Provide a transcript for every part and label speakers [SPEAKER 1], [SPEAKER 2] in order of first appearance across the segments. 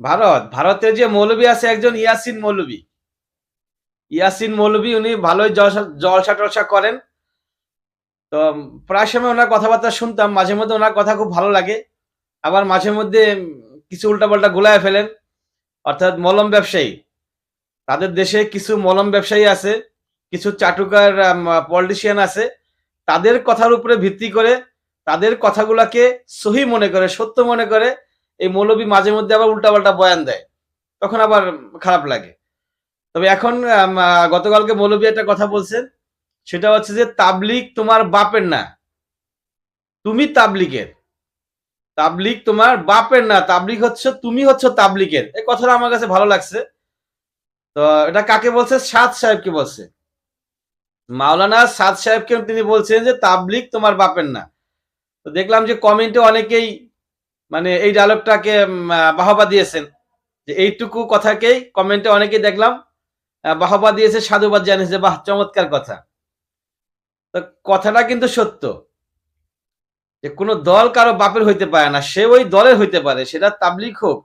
[SPEAKER 1] ভারত ভারতের যে মৌলবী আছে একজন ইয়াসিন মৌলবী ইয়াসিন মৌলবী উনি ভালোই জলসা টলসা করেন। তো প্রায় সময় ওনার কথাবার্তা শুনতাম, মাঝে মধ্যে ওনার কথা খুব ভালো লাগে। আবার মাঝে মধ্যে কিছু উল্টাপাল্টা গোলায় ফেলেন। অর্থাৎ মলম ব্যবসায়ী। তাদের দেশে কিছু মলম ব্যবসায়ী আছে, কিছু চাটুকার পলিটিশিয়ান আছে। তাদের কথার উপরে ভিত্তি করে তাদের কথাগুলাকে সহি মনে করে, সত্য মনে করে এই মৌলবী মাঝে মধ্যে আবার উল্টাপাল্টা বয়ান দেয়। তখন আবার খারাপ লাগে। তবে এখন গতকালকে মৌলবী একটা কথা বলছেন। সেটা হচ্ছে যে তাবলিক তোমার বাপের না। তুমি তাবলিকের তাবলিক তোমার বাপের না। তাবলিক হচ্ছে, তুমি হচ্ছে তাবলিকের এই কথাটা আমার কাছে ভালো লাগছে। তো এটা কাকে বলছে? সাদ সাহেবকে বলছে। মাওলানা সাদ সাহেবকে তিনি বলছেন যে তাবলিক তোমার বাপের না। তো দেখলাম যে, কমেন্টে অনেকেই মানে এই ডায়লগটাকে বাহবা দিয়েছেন। যে এইটুকু কথাকেই কমেন্টে অনেকেই দেখলাম বাহবা দিয়েছে, সাধুবাদ জানিয়েছে বাহ, চমৎকার কথা। তো কথাটা কিন্তু সত্য। যে কোনো দল কারও বাপের হইতে পারে না, সে ওই দলের হইতে পারে। সেটা তাবলিক হোক,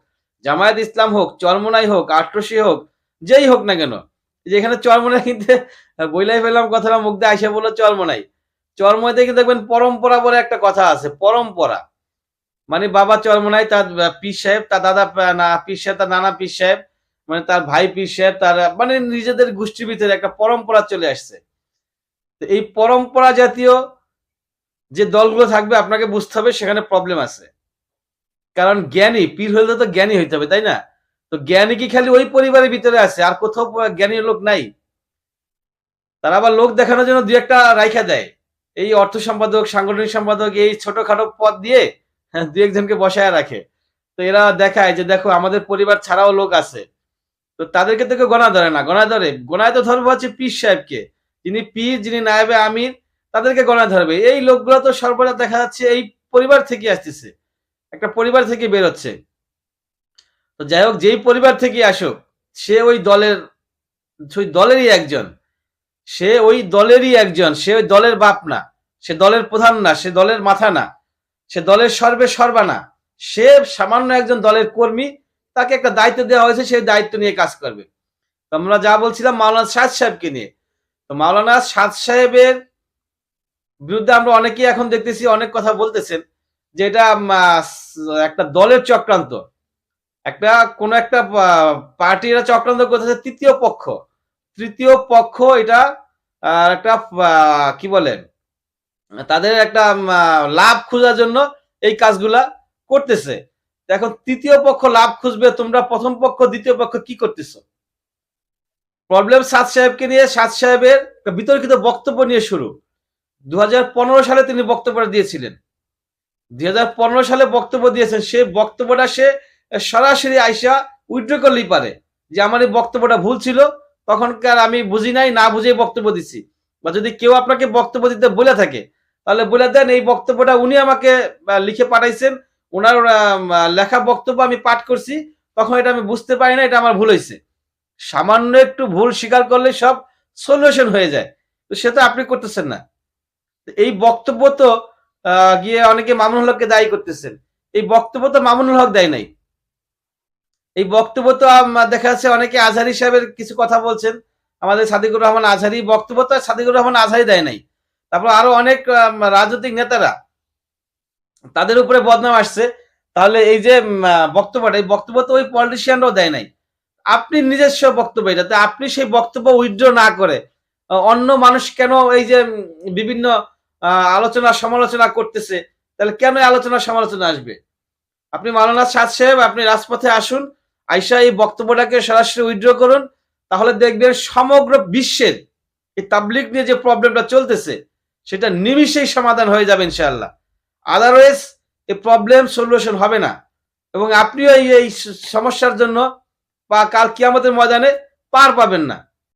[SPEAKER 1] জামায়াত ইসলাম হোক, চরমনাই হোক আট্রসি হোক, যেই হোক না কেন। এই যে এখানে চরমনাই কিন্তু বইলাই ফেললাম কথাটা, মুখ দিয়ে আইসা বলল চরমনাই। চরমনাইতে কিন্তু দেখবেন পরম্পরা বলে একটা কথা আছে, পরম্পরা। মানে বাবা চরমনাই তার পীর সাহেব, তার দাদা না, পীর সাহেব, তার নানা পীর সাহেব মানে তার ভাই পীর সাহেব, তার মানে নিজেদের গোষ্ঠীর ভিতরে একটা পরম্পরা চলে আসছে। এই পরম্পরা জাতীয় যে দলগুলো থাকবে, আপনাকে বুঝতে হবে সেখানে প্রবলেম আছে। কারণ জ্ঞানী, পীর হইলে তো জ্ঞানী হইতে হবে, তাই না? তো জ্ঞানী কি খালি ওই পরিবারের ভিতরে আছে? আর কোথাও জ্ঞানী লোক নাই। তারা আবার লোক দেখানোর জন্য দুই একটা রাইখা দেয়। এই অর্থ সম্পাদক, সাংগঠনিক সম্পাদক, এই ছোটখাটো পদ দিয়ে হ্যাঁ, দুই একজনকে বসায় রাখে। তো এরা দেখায় যে দেখো আমাদের পরিবার ছাড়াও লোক আছে। তো তাদেরকে তো কেউ গণা ধরে না। গণা ধরে? গোনায় তো ধরবো হচ্ছে পীর সাহেবকে। যিনি পীর যিনি নায়েবে আমির তাদেরকে গণা ধরবে। এই লোকগুলো তো সর্বদা দেখা যাচ্ছে এই পরিবার থেকে আসতেছে। একটা পরিবার থেকে বেরোচ্ছে তো যাই হোক যেই পরিবার থেকে আসুক সে ওই দলের ওই দলেরই একজন। সে ওই দলেরই একজন। সে ওই দলের বাপ না। সে দলের প্রধান না। সে দলের মাথা না। সে দলের সর্বে সর্বা না। সে সামান্য একজন দলের কর্মী, তাকে একটা দায়িত্ব দেওয়া হয়েছে, সেই দায়িত্ব নিয়ে কাজ করবে। আমরা যা বলছিলাম মাওলানা সাদ সাহেবকে নিয়ে। তো মাওলানা সাদ সাহেবের বিরুদ্ধে আমরা অনেকেই এখন দেখতেছি অনেক কথা বলতেছেন যে এটা একটা দলের চক্রান্ত। একটা, কোন একটা পার্টি এরা চক্রান্ত করতেছে তৃতীয় পক্ষ। তৃতীয় পক্ষ এটা একটা কি বলেন তাদের একটা লাভ খোঁজার জন্য এই কাজগুলা করতেছে। এখন তৃতীয় পক্ষ লাভ খুঁজবে, তোমরা প্রথম পক্ষ, দ্বিতীয় পক্ষ কি করতেছো? প্রবলেম সাদ সাহেবকে নিয়ে, সাদ সাহেবের বিতর্কিত বক্তব্য নিয়ে শুরু। দু হাজার পনেরো সালে তিনি বক্তব্যটা দিয়েছিলেন। দুই হাজার পনেরো সালে বক্তব্য দিয়েছেন, সে বক্তব্যটা সে সরাসরি আইসা উইথড্র করলেই পারে। যে আমার এই বক্তব্যটা ভুল ছিল, তখনকার আমি বুঝি নাই, না বুঝে বক্তব্য দিছি। বা যদি কেউ আপনাকে বক্তব্য দিতে বলে থাকে তাহলে বলে দেন এই বক্তব্যটা উনি আমাকে লিখে পাঠাইছেন। ওনার লেখা বক্তব্য আমি পাঠ করছি। তখন এটা আমি বুঝতে পারি না, এটা আমার ভুল হয়েছে সামান্য একটু ভুল স্বীকার করলে সব সলিউশন হয়ে যায়। তো সেটা আপনি করতেছেন না। এই বক্তব্য তো গিয়ে অনেকে মামুনুল হককে দায়ী করতেছেন। এই বক্তব্য তো মামুনুল হক দেয় নাই। এই বক্তব্য তো দেখা যাচ্ছে অনেকে আজহারি সাহেবের কিছু কথা বলছেন। আমাদের সাদিকুর রহমান আজহারি বক্তব্য তো সাদিকুর রহমান আজহারি দেয় নাই। তারপর আরও অনেক রাজনৈতিক নেতারা তাদের উপরে বদনাম আসছে। তাহলে এই যে বক্তব্যটা, এই বক্তব্য তো ওই পলিটিশিয়ানরাও দেয় নাই। আপনি নিজস্ব বক্তব্য এটাতে আপনি সেই বক্তব্য উইথড্র না করে অন্য মানুষ কেন এই যে বিভিন্ন আলোচনা, সমালোচনা করতেছে, তাহলে কেন আলোচনা, সমালোচনা আসবে? আপনি মাওলানা সাদ সাহেব, আপনি রাজপথে আসুন, আইসা এই বক্তব্যটাকে সরাসরি উইথড্র করুন, তাহলে দেখবেন সমগ্র বিশ্বের এই তাবলিক নিয়ে যে প্রবলেমটা চলতেছে সেটা নিমিশেই সমাধান হয়ে যাবে ইনশাআল্লাহ। আদারওয়াইজ এ প্রবলেম সলিউশন হবে না। এবং আপনিও এই এই সমস্যার জন্য বা কাল কিয়ামতের ময়দানে পার পাবেন না।